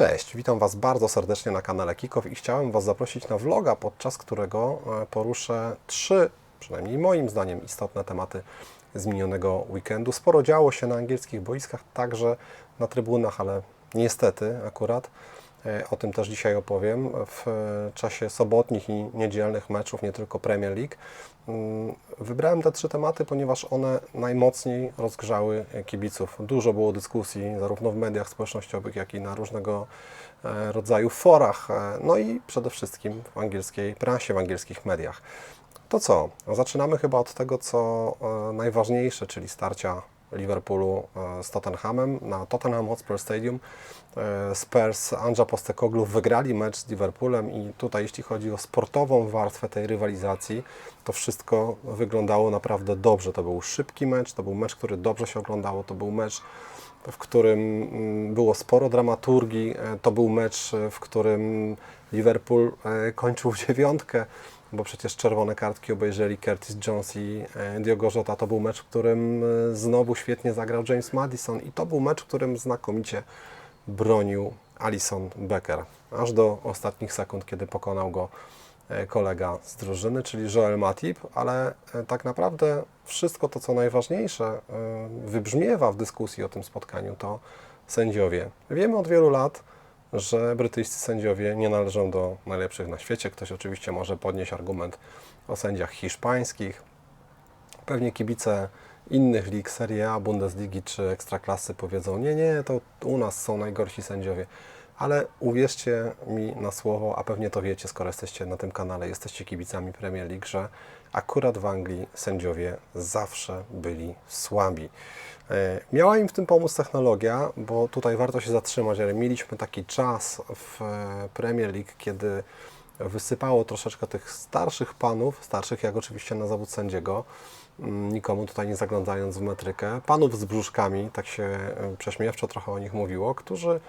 Cześć, witam Was bardzo serdecznie na kanale Kikow i chciałem Was zaprosić na vloga, podczas którego e, poruszę trzy, przynajmniej moim zdaniem, istotne tematy z minionego weekendu. Sporo działo się na angielskich boiskach, także na trybunach, ale niestety akurat o tym też dzisiaj opowiem. W e, czasie sobotnich i niedzielnych meczów, nie tylko Premier League, mm, wybrałem te trzy tematy, ponieważ one najmocniej rozgrzały kibiców. Dużo było dyskusji, zarówno w mediach społecznościowych, jak i na różnego e, rodzaju forach, e, no i przede wszystkim w angielskiej prasie, w angielskich mediach. To co? Zaczynamy chyba od tego, co e, najważniejsze, czyli starcia Liverpoolu e, z Tottenhamem na Tottenham Hotspur Stadium. E, Spurs Andrza Postekoglu wygrali mecz z Liverpoolem i tutaj jeśli chodzi o sportową warstwę tej rywalizacji, to wszystko wyglądało naprawdę dobrze. To był szybki mecz, to był mecz, który dobrze się oglądało, to był mecz w którym mm, było sporo dramaturgii. E, To był mecz, w którym Liverpool kończył dziewiątkę, bo przecież czerwone kartki obejrzeli Curtis Jones i e, Diogo Jota. To był mecz, w którym e, znowu świetnie zagrał James Madison i to był mecz, w którym znakomicie bronił Alison Becker. Aż do ostatnich sekund, kiedy pokonał go e, kolega z drużyny, czyli Joel Matip, ale tak naprawdę wszystko to, co najważniejsze, wybrzmiewa w dyskusji o tym spotkaniu, to sędziowie. Wiemy od wielu lat, że brytyjscy sędziowie nie należą do najlepszych na świecie. Ktoś oczywiście może podnieść argument o sędziach hiszpańskich. Pewnie kibice innych lig, Serie A, Bundesligi czy Ekstraklasy powiedzą, nie, nie, to u nas są najgorsi sędziowie. Ale uwierzcie mi na słowo, a pewnie to wiecie, skoro jesteście na tym kanale, jesteście kibicami Premier League, że akurat w Anglii sędziowie zawsze byli słabi. E, Miała im w tym pomóc technologia, bo tutaj warto się zatrzymać, ale mieliśmy taki czas w e, Premier League, kiedy wysypało troszeczkę tych starszych panów, starszych jak oczywiście na zawód sędziego, nikomu tutaj nie zaglądając w metrykę, panów z brzuszkami, tak się e, prześmiewczo trochę o nich mówiło, którzy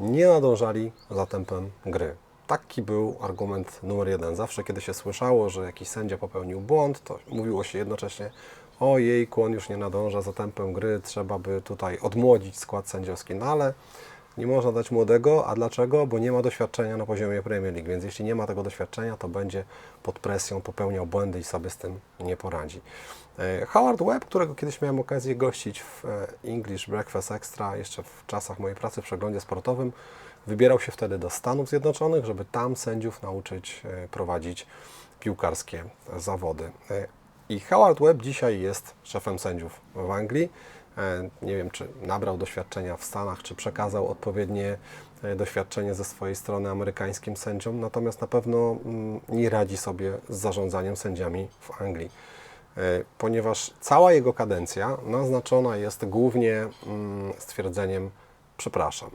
nie nadążali za tempem gry. Taki był argument numer jeden. Zawsze, kiedy się słyszało, że jakiś sędzia popełnił błąd, to mówiło się jednocześnie o jejku, on już nie nadąża za tempem gry, trzeba by tutaj odmłodzić skład sędziowski. No ale nie można dać młodego, a dlaczego? Bo nie ma doświadczenia na poziomie Premier League, więc jeśli nie ma tego doświadczenia, to będzie pod presją popełniał błędy i sobie z tym nie poradzi. E, Howard Webb, którego kiedyś miałem okazję gościć w e, English Breakfast Extra, jeszcze w czasach mojej pracy w przeglądzie sportowym, wybierał się wtedy do Stanów Zjednoczonych, żeby tam sędziów nauczyć e, prowadzić piłkarskie zawody. I Howard Webb dzisiaj jest szefem sędziów w Anglii. E, Nie wiem, czy nabrał doświadczenia w Stanach, czy przekazał odpowiednie e, doświadczenie ze swojej strony amerykańskim sędziom, natomiast na pewno mm, nie radzi sobie z zarządzaniem sędziami w Anglii, E, ponieważ cała jego kadencja naznaczona jest głównie mm, stwierdzeniem przepraszam.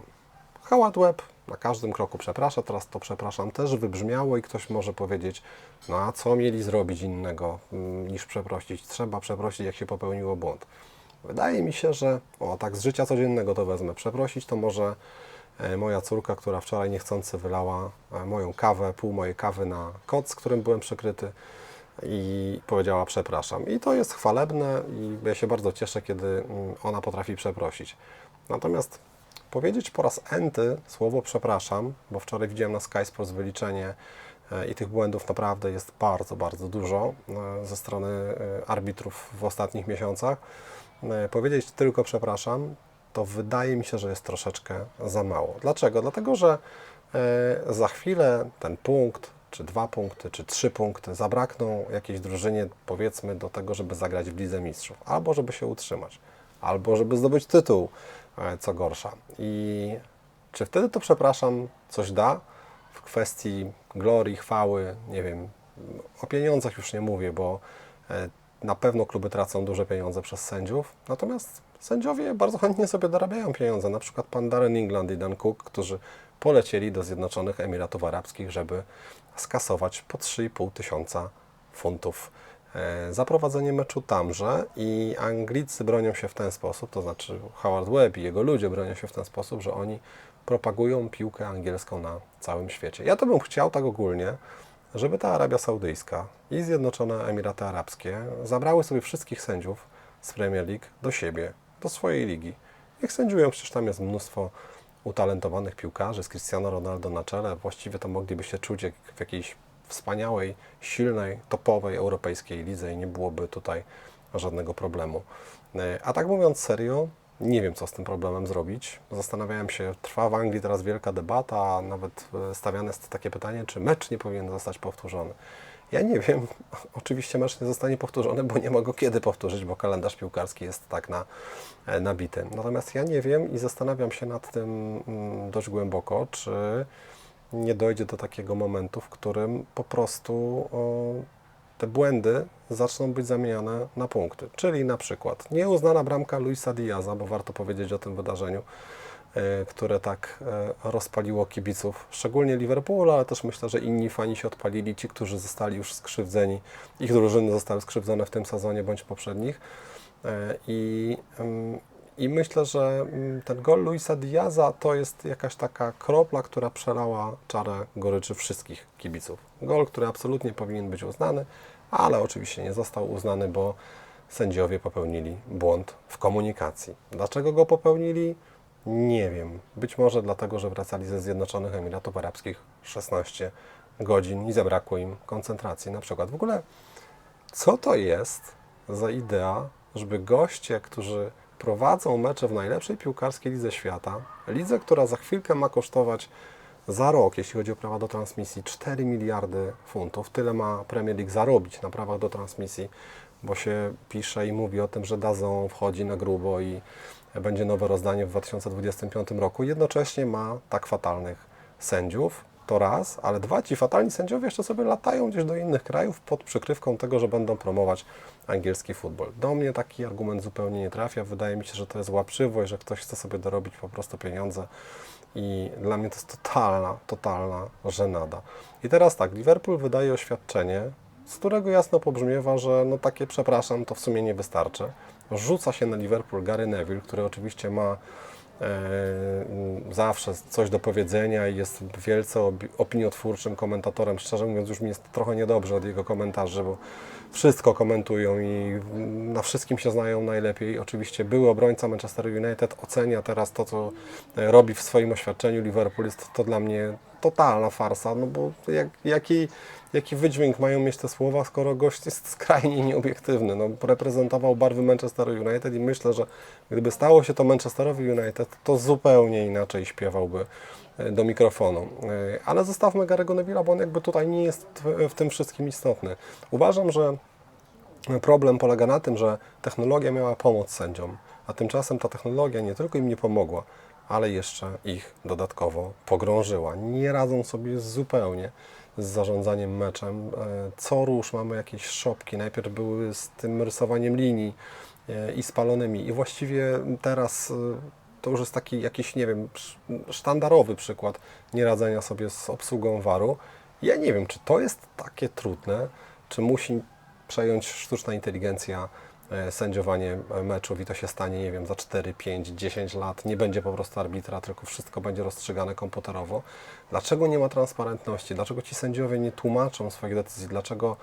Howard Webb na każdym kroku przeprasza, teraz to przepraszam też wybrzmiało i ktoś może powiedzieć, no a co mieli zrobić innego mm, niż przeprosić? Trzeba przeprosić, jak się popełniło błąd. Wydaje mi się, że o tak z życia codziennego to wezmę. Przeprosić to może e, moja córka, która wczoraj niechcący wylała e, moją kawę, pół mojej kawy na koc, z którym byłem przykryty i powiedziała przepraszam. I to jest chwalebne i ja się bardzo cieszę, kiedy mm, ona potrafi przeprosić. Natomiast powiedzieć po raz enty słowo przepraszam, bo wczoraj widziałem na Sky Sports wyliczenie e, i tych błędów naprawdę jest bardzo, bardzo dużo ze strony arbitrów w ostatnich miesiącach. E, Powiedzieć tylko przepraszam, to wydaje mi się, że jest troszeczkę za mało. Dlaczego? Dlatego, że e, za chwilę ten punkt, czy dwa punkty, czy trzy punkty zabrakną jakiejś drużynie, powiedzmy, do tego, żeby zagrać w Lidze Mistrzów, albo żeby się utrzymać, albo żeby zdobyć tytuł, e, co gorsza. I czy wtedy to, przepraszam, coś da w kwestii glorii, chwały, nie wiem, o pieniądzach już nie mówię, bo na pewno kluby tracą duże pieniądze przez sędziów, natomiast sędziowie bardzo chętnie sobie dorabiają pieniądze. Na przykład pan Darren England i Dan Cook, którzy polecieli do Zjednoczonych Emiratów Arabskich, żeby skasować po 3,5 tysiąca funtów e, za prowadzenie meczu tamże i Anglicy bronią się w ten sposób, to znaczy Howard Webb i jego ludzie bronią się w ten sposób, że oni propagują piłkę angielską na całym świecie. Ja to bym chciał tak ogólnie, żeby ta Arabia Saudyjska i Zjednoczone Emiraty Arabskie zabrały sobie wszystkich sędziów z Premier League do siebie, do swojej ligi. Niech sędziują, przecież tam jest mnóstwo utalentowanych piłkarzy z Cristiano Ronaldo na czele, właściwie to mogliby się czuć jak w jakiejś wspaniałej, silnej, topowej europejskiej lidze i nie byłoby tutaj żadnego problemu. E, A tak mówiąc serio, nie wiem, co z tym problemem zrobić. Zastanawiałem się, trwa w Anglii teraz wielka debata, nawet e, stawiane jest takie pytanie, czy mecz nie powinien zostać powtórzony. Ja nie wiem, oczywiście mecz nie zostanie powtórzony, bo nie ma go kiedy powtórzyć, bo kalendarz piłkarski jest tak na, e, nabity. Natomiast ja nie wiem i zastanawiam się nad tym mm, dość głęboko, czy nie dojdzie do takiego momentu, w którym po prostu o, te błędy zaczną być zamieniane na punkty. Czyli na przykład nieuznana bramka Luisa Diaza, bo warto powiedzieć o tym wydarzeniu, e, które tak e, rozpaliło kibiców, szczególnie Liverpoolu, ale też myślę, że inni fani się odpalili, ci, którzy zostali już skrzywdzeni, ich drużyny zostały skrzywdzone w tym sezonie bądź poprzednich. E, I, I myślę, że mm, ten gol Luisa Diaza to jest jakaś taka kropla, która przelała czarę goryczy wszystkich kibiców. Gol, który absolutnie powinien być uznany, ale oczywiście nie został uznany, bo sędziowie popełnili błąd w komunikacji. Dlaczego go popełnili? Nie wiem. Być może dlatego, że wracali ze Zjednoczonych Emiratów Arabskich 16 godzin i zabrakło im koncentracji. Na przykład w ogóle, co to jest za idea, żeby goście, którzy prowadzą mecze w najlepszej piłkarskiej lidze świata, lidze, która za chwilkę ma kosztować za rok, jeśli chodzi o prawa do transmisji, 4 miliardy funtów. Tyle ma Premier League zarobić na prawach do transmisji, bo się pisze i mówi o tym, że Dazon wchodzi na grubo i będzie nowe rozdanie w 2025 roku. Jednocześnie ma tak fatalnych sędziów. To raz, ale dwa, ci fatalni sędziowie jeszcze sobie latają gdzieś do innych krajów pod przykrywką tego, że będą promować angielski futbol. Do mnie taki argument zupełnie nie trafia. Wydaje mi się, że to jest łapczywość, że ktoś chce sobie dorobić po prostu pieniądze i dla mnie to jest totalna, totalna żenada. I teraz tak, Liverpool wydaje oświadczenie, z którego jasno pobrzmiewa, że no takie przepraszam, to w sumie nie wystarczy. Rzuca się na Liverpool Gary Neville, który oczywiście ma zawsze coś do powiedzenia i jest wielce opiniotwórczym komentatorem. Szczerze mówiąc, już mi jest trochę niedobrze od jego komentarzy, bo wszystko komentują i na wszystkim się znają najlepiej. Oczywiście były obrońca Manchester United, ocenia teraz to, co e, robi w swoim oświadczeniu Liverpool. Jest to dla mnie totalna farsa, no bo jak, jaki, jaki wydźwięk mają mieć te słowa, skoro gość jest skrajnie nieobiektywny. No, reprezentował barwy Manchester United i myślę, że gdyby stało się to Manchesterowi United, to zupełnie inaczej śpiewałby e, do mikrofonu. E, Ale zostawmy Gary'ego Neville'a, bo on jakby tutaj nie jest w tym wszystkim istotny. Uważam, że problem polega na tym, że technologia miała pomóc sędziom, a tymczasem ta technologia nie tylko im nie pomogła, ale jeszcze ich dodatkowo pogrążyła. Nie radzą sobie zupełnie z zarządzaniem meczem. E, Co rusz mamy jakieś szopki. Najpierw były z tym rysowaniem linii e, i spalonymi. I właściwie teraz e, to już jest taki jakiś, nie wiem, sz- sztandarowy przykład nieradzenia sobie z obsługą waru. Ja nie wiem, czy to jest takie trudne, czy musi przejąć sztuczna inteligencja sędziowanie e, meczów i to się stanie, nie wiem, za 4, 5, 10 lat. Nie będzie po prostu arbitra, tylko wszystko będzie rozstrzygane komputerowo. Dlaczego nie ma transparentności? Dlaczego ci sędziowie nie tłumaczą swoich decyzji? Dlaczego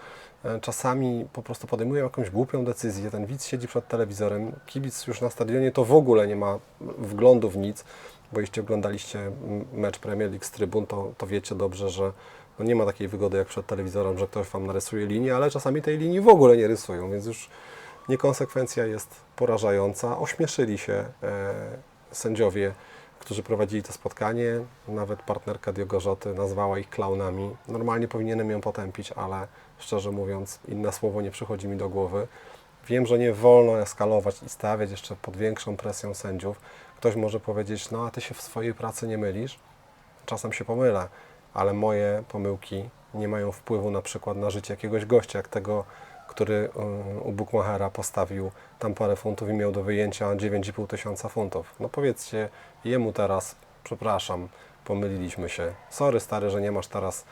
e, czasami po prostu podejmują jakąś głupią decyzję? Ten widz siedzi przed telewizorem, kibic już na stadionie to w ogóle nie ma wglądu w nic, bo jeśli oglądaliście mecz Premier League z trybun, to, to wiecie dobrze, że no nie ma takiej wygody jak przed telewizorem, że ktoś Wam narysuje linię, ale czasami tej linii w ogóle nie rysują, więc już niekonsekwencja jest porażająca. Ośmieszyli się e, sędziowie, którzy prowadzili to spotkanie. Nawet partnerka Diogo Rzoty nazwała ich klaunami. Normalnie powinienem ją potępić, ale szczerze mówiąc, inne słowo nie przychodzi mi do głowy. Wiem, że nie wolno eskalować i stawiać jeszcze pod większą presją sędziów. Ktoś może powiedzieć, no a ty się w swojej pracy nie mylisz. Czasem się pomylę, ale moje pomyłki nie mają wpływu na przykład na życie jakiegoś gościa, jak tego, który y, u Bookmachera postawił tam parę funtów i miał do wyjęcia 9,5 tysiąca funtów. No powiedzcie jemu teraz, przepraszam, pomyliliśmy się. Sorry stary, że nie masz teraz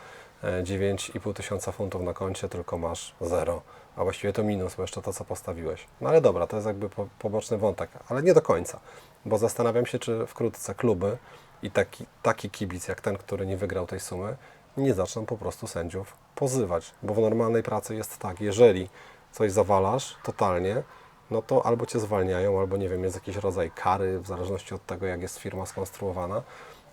e, 9,5 tysiąca funtów na koncie, tylko masz zero. A właściwie to minus, bo jeszcze to, co postawiłeś. No ale dobra, to jest jakby po, poboczny wątek, ale nie do końca, bo zastanawiam się, czy wkrótce kluby i taki, taki kibic jak ten, który nie wygrał tej sumy, nie zaczną po prostu sędziów pozywać. Bo w normalnej pracy jest tak, jeżeli coś zawalasz totalnie, no to albo cię zwalniają, albo nie wiem, jest jakiś rodzaj kary, w zależności od tego, jak jest firma skonstruowana.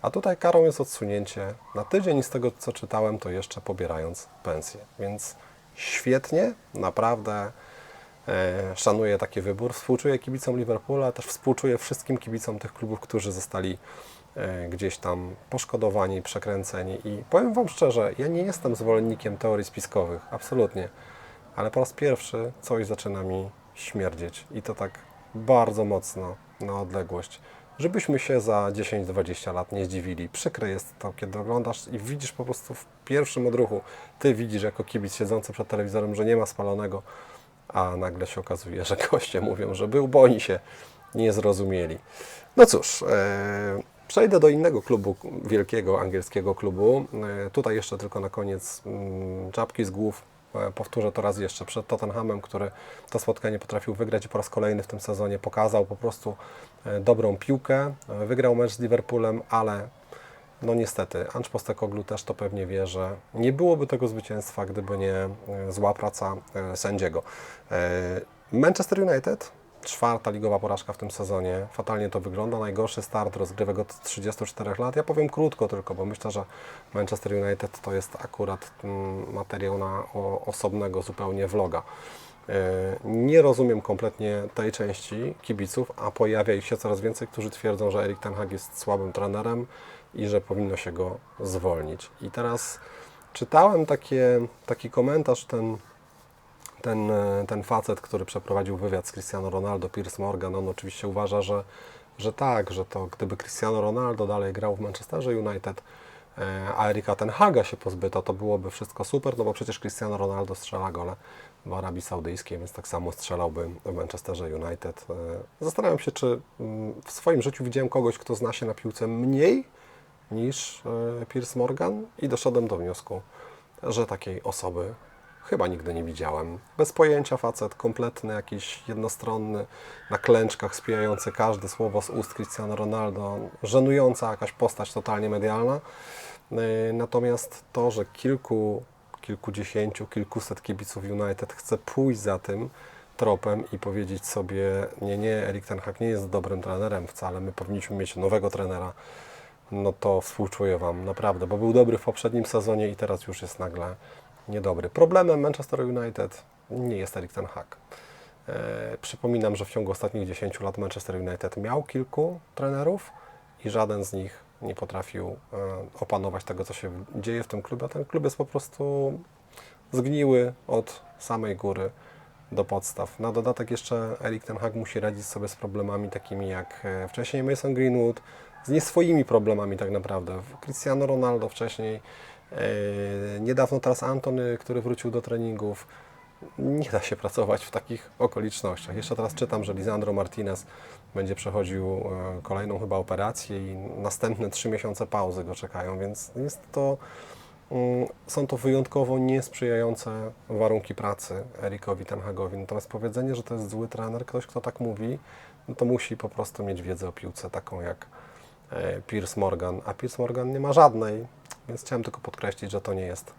A tutaj karą jest odsunięcie na tydzień i z tego, co czytałem, to jeszcze pobierając pensję. Więc świetnie, naprawdę e, szanuję taki wybór. Współczuję kibicom Liverpoola, też współczuję wszystkim kibicom tych klubów, którzy zostali gdzieś tam poszkodowani, przekręceni. I powiem Wam szczerze, ja nie jestem zwolennikiem teorii spiskowych, absolutnie. Ale po raz pierwszy coś zaczyna mi śmierdzieć i to tak bardzo mocno na odległość. Żebyśmy się za 10-20 lat nie zdziwili. Przykre jest to, kiedy oglądasz i widzisz po prostu w pierwszym odruchu, ty widzisz jako kibic siedzący przed telewizorem, że nie ma spalonego, a nagle się okazuje, że goście mówią, że był, bo oni się nie zrozumieli. No cóż, e, przejdę do innego klubu, wielkiego angielskiego klubu. E, tutaj jeszcze tylko na koniec mm, czapki z głów. E, Powtórzę to raz jeszcze. Przed Tottenhamem, który to spotkanie potrafił wygrać i po raz kolejny w tym sezonie pokazał po prostu e, dobrą piłkę. Wygrał mecz z Liverpoolem, ale no niestety, Ange Postecoglou też to pewnie wie, że nie byłoby tego zwycięstwa, gdyby nie zła praca sędziego. Manchester United, czwarta ligowa porażka w tym sezonie. Fatalnie to wygląda. Najgorszy start rozgrywek od 34 lat. Ja powiem krótko tylko, bo myślę, że Manchester United to jest akurat mm, materiał na osobnego zupełnie vloga. E, Nie rozumiem kompletnie tej części kibiców, a pojawia ich się coraz więcej, którzy twierdzą, że Erik Ten Hag jest słabym trenerem i że powinno się go zwolnić. I teraz czytałem takie, taki komentarz, ten, ten, e, ten facet, który przeprowadził wywiad z Cristiano Ronaldo, Piers Morgan, on oczywiście uważa, że, że tak, że to gdyby Cristiano Ronaldo dalej grał w Manchesterze United, e, a Erika Ten Haga się pozbyto, to byłoby wszystko super, no bo przecież Cristiano Ronaldo strzela gole w Arabii Saudyjskiej, więc tak samo strzelałby w Manchesterze United. E, Zastanawiam się, czy mm, w swoim życiu widziałem kogoś, kto zna się na piłce mniej niż Piers Morgan i doszedłem do wniosku, że takiej osoby chyba nigdy nie widziałem. Bez pojęcia facet, kompletny, jakiś jednostronny, na klęczkach spijający każde słowo z ust Cristiano Ronaldo, żenująca jakaś postać totalnie medialna. E, Natomiast to, że kilku, kilkudziesięciu, kilkuset kibiców United chce pójść za tym tropem i powiedzieć sobie, nie, nie, Erik Ten Hag nie jest dobrym trenerem wcale, my powinniśmy mieć nowego trenera, no to współczuję Wam, naprawdę, bo był dobry w poprzednim sezonie i teraz już jest nagle niedobry. Problemem Manchester United nie jest Erik Ten Hag. E, przypominam, że w ciągu ostatnich 10 lat Manchester United miał kilku trenerów i żaden z nich nie potrafił e, opanować tego, co się dzieje w tym klubie, a ten klub jest po prostu zgniły od samej góry do podstaw. Na dodatek jeszcze Erik Ten Hag musi radzić sobie z problemami takimi jak e, wcześniej Mason Greenwood, z nie swoimi problemami tak naprawdę. Cristiano Ronaldo wcześniej, niedawno teraz Antony, który wrócił do treningów. Nie da się pracować w takich okolicznościach. Jeszcze teraz czytam, że Lisandro Martinez będzie przechodził e, kolejną chyba operację i następne trzy miesiące pauzy go czekają, więc jest to Mm, Są to wyjątkowo niesprzyjające warunki pracy Erikowi Tenhagowi. Natomiast powiedzenie, że to jest zły trener, ktoś, kto tak mówi, no to musi po prostu mieć wiedzę o piłce taką jak e, Piers Morgan. A Piers Morgan nie ma żadnej, więc chciałem tylko podkreślić, że to nie jest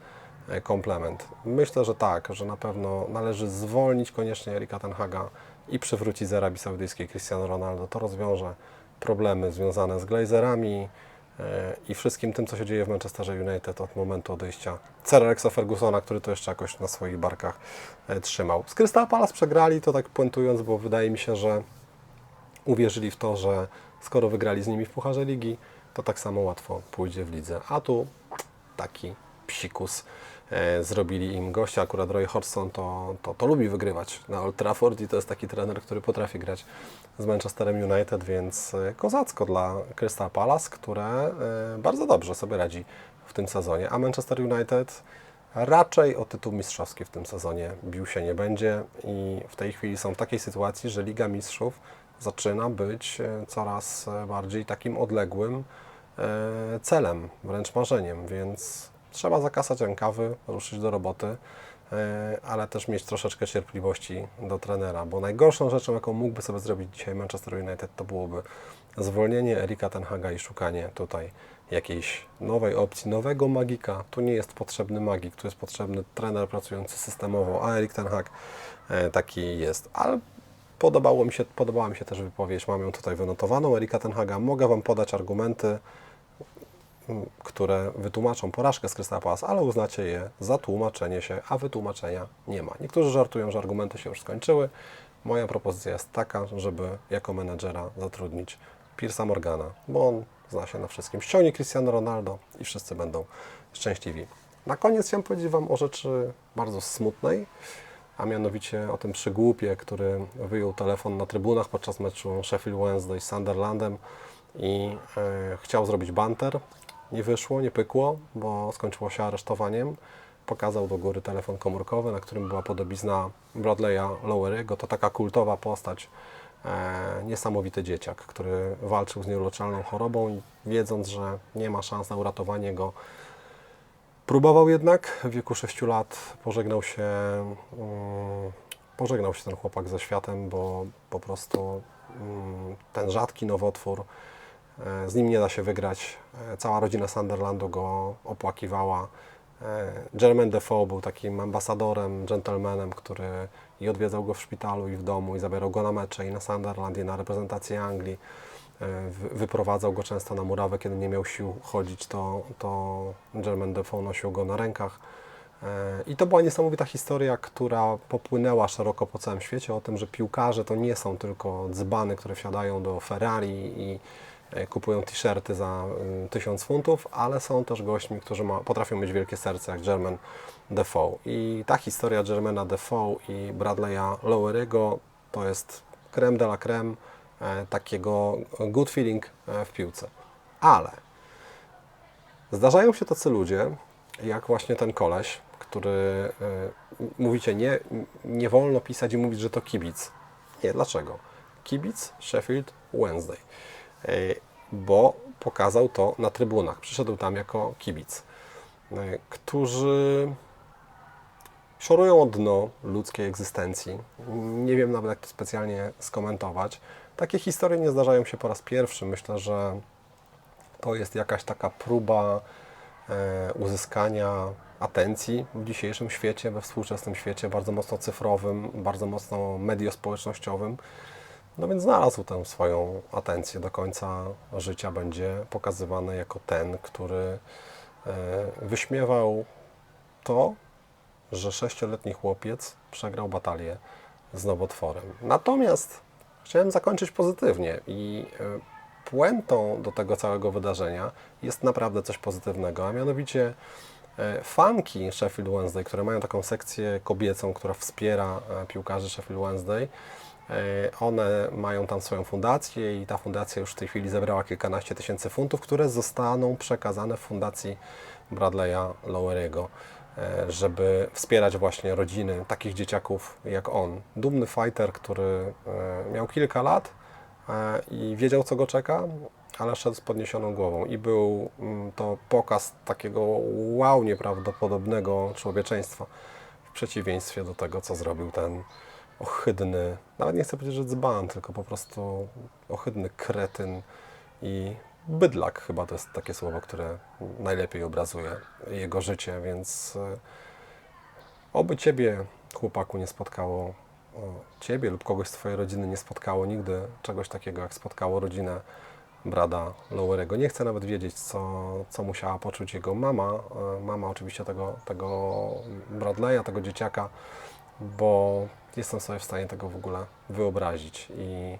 e, komplement. Myślę, że tak, że na pewno należy zwolnić koniecznie Erika Tenhaga i przywrócić z Arabii Saudyjskiej Cristiano Ronaldo. To rozwiąże problemy związane z Glazerami, e, i wszystkim tym, co się dzieje w Manchesterze United od momentu odejścia Sir Alexa Fergusona, który to jeszcze jakoś na swoich barkach e, trzymał. Z Crystal Palace przegrali, to tak puentując, bo wydaje mi się, że uwierzyli w to, że skoro wygrali z nimi w Pucharze Ligi, to tak samo łatwo pójdzie w lidze. A tu taki psikus e, zrobili im gościa. Akurat Roy Hodgson to, to, to lubi wygrywać na Old Trafford i to jest taki trener, który potrafi grać z Manchesterem United, więc e, kozacko dla Crystal Palace, które e, bardzo dobrze sobie radzi w tym sezonie. A Manchester United raczej o tytuł mistrzowski w tym sezonie bił się nie będzie i w tej chwili są w takiej sytuacji, że Liga Mistrzów zaczyna być coraz bardziej takim odległym celem, wręcz marzeniem, więc trzeba zakasać rękawy, ruszyć do roboty, e, ale też mieć troszeczkę cierpliwości do trenera, bo najgorszą rzeczą, jaką mógłby sobie zrobić dzisiaj Manchester United, to byłoby zwolnienie Erika Tenhaga i szukanie tutaj jakiejś nowej opcji, nowego magika. Tu nie jest potrzebny magik, tu jest potrzebny trener pracujący systemowo, a Erik Ten Hag e, taki jest. Ale Podobało mi się, podobała mi się też wypowiedź, mam ją tutaj wynotowaną, Erika Tenhaga. Mogę Wam podać argumenty, które wytłumaczą porażkę z Crystal Palace, ale uznacie je za tłumaczenie się, a wytłumaczenia nie ma. Niektórzy żartują, że argumenty się już skończyły. Moja propozycja jest taka, żeby jako menedżera zatrudnić Piersa Morgana, bo on zna się na wszystkim. Ściągnie Cristiano Ronaldo i wszyscy będą szczęśliwi. Na koniec chciałem powiedzieć Wam o rzeczy bardzo smutnej, a mianowicie o tym przygłupie, który wyjął telefon na trybunach podczas meczu Sheffield Wednesday z Sunderlandem i e, chciał zrobić banter. Nie wyszło, nie pykło, bo skończyło się aresztowaniem. Pokazał do góry telefon komórkowy, na którym była podobizna Bradley'a Lowery'ego. To taka kultowa postać, e, niesamowity dzieciak, który walczył z nieuleczalną chorobą i wiedząc, że nie ma szans na uratowanie go, Próbował jednak, w wieku 6 lat pożegnał się, mm, pożegnał się ten chłopak ze światem, bo po prostu mm, ten rzadki nowotwór, z nim nie da się wygrać. E, Cała rodzina Sunderlandu go opłakiwała. E, Jermaine Defoe był takim ambasadorem, gentlemanem, który i odwiedzał go w szpitalu, i w domu, i zabierał go na mecze, i na Sunderland, i na reprezentację Anglii. E, wy- wyprowadzał go często na murawę, kiedy nie miał sił chodzić, to, to German Defoe nosił go na rękach. E, I to była niesamowita historia, która popłynęła szeroko po całym świecie o tym, że piłkarze to nie są tylko dzbany, które wsiadają do Ferrari i e, kupują t-shirty za y, 1000 funtów, ale są też gośćmi, którzy ma, potrafią mieć wielkie serce, jak German Defoe. I ta historia Germana Defoe i Bradley'a Lowery'ego to jest creme de la creme e, takiego good feeling e, w piłce. Ale zdarzają się tacy ludzie, jak właśnie ten koleś, który e, mówicie, nie, nie wolno pisać i mówić, że to kibic. Nie, dlaczego? Kibic Sheffield Wednesday. E, Bo pokazał to na trybunach. Przyszedł tam jako kibic, e, którzy szorują o dno ludzkiej egzystencji. Nie wiem nawet, jak to specjalnie skomentować. Takie historie nie zdarzają się po raz pierwszy. Myślę, że to jest jakaś taka próba e, uzyskania atencji w dzisiejszym świecie, we współczesnym świecie, bardzo mocno cyfrowym, bardzo mocno mediospołecznościowym. No więc znalazł tę swoją atencję. Do końca życia będzie pokazywany jako ten, który e, wyśmiewał to, że sześcioletni chłopiec przegrał batalię z nowotworem. Natomiast chciałem zakończyć pozytywnie i e, puentą do tego całego wydarzenia jest naprawdę coś pozytywnego, a mianowicie e, fanki Sheffield Wednesday, które mają taką sekcję kobiecą, która wspiera piłkarzy Sheffield Wednesday, one mają tam swoją fundację i ta fundacja już w tej chwili zebrała kilkanaście tysięcy funtów, które zostaną przekazane fundacji Bradley'a Lowery'ego, e, żeby wspierać właśnie rodziny takich dzieciaków jak on. Dumny fighter, który e, miał kilka lat e, i wiedział, co go czeka, ale szedł z podniesioną głową i był mm, to pokaz takiego wow nieprawdopodobnego człowieczeństwa w przeciwieństwie do tego, co zrobił ten ohydny, nawet nie chcę powiedzieć, że dzban, tylko po prostu ohydny kretyn i bydlak chyba to jest takie słowo, które najlepiej obrazuje jego życie, więc e, oby Ciebie, chłopaku, nie spotkało, Ciebie lub kogoś z Twojej rodziny nie spotkało nigdy czegoś takiego, jak spotkało rodzinę Brada Lowerego. Nie chcę nawet wiedzieć, co, co musiała poczuć jego mama, e, mama oczywiście tego, tego Bradley'a, tego dzieciaka, bo jestem sobie w stanie tego w ogóle wyobrazić i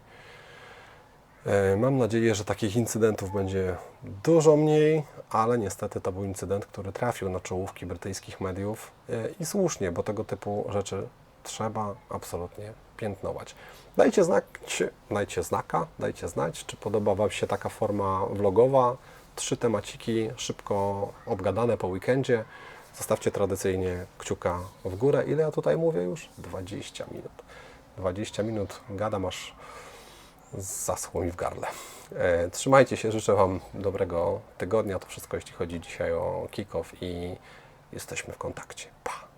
e, mam nadzieję, że takich incydentów będzie dużo mniej, ale niestety to był incydent, który trafił na czołówki brytyjskich mediów e, i słusznie, bo tego typu rzeczy trzeba absolutnie piętnować. Dajcie znać, dajcie znaka, dajcie znać, czy podoba Wam się taka forma vlogowa. Trzy temaciki szybko obgadane po weekendzie. Zostawcie tradycyjnie kciuka w górę. Ile ja tutaj mówię już? 20 minut. 20 minut gadam aż zaschło mi w gardle. E, trzymajcie się, życzę Wam dobrego tygodnia. To wszystko, jeśli chodzi dzisiaj o kick-off i jesteśmy w kontakcie. Pa!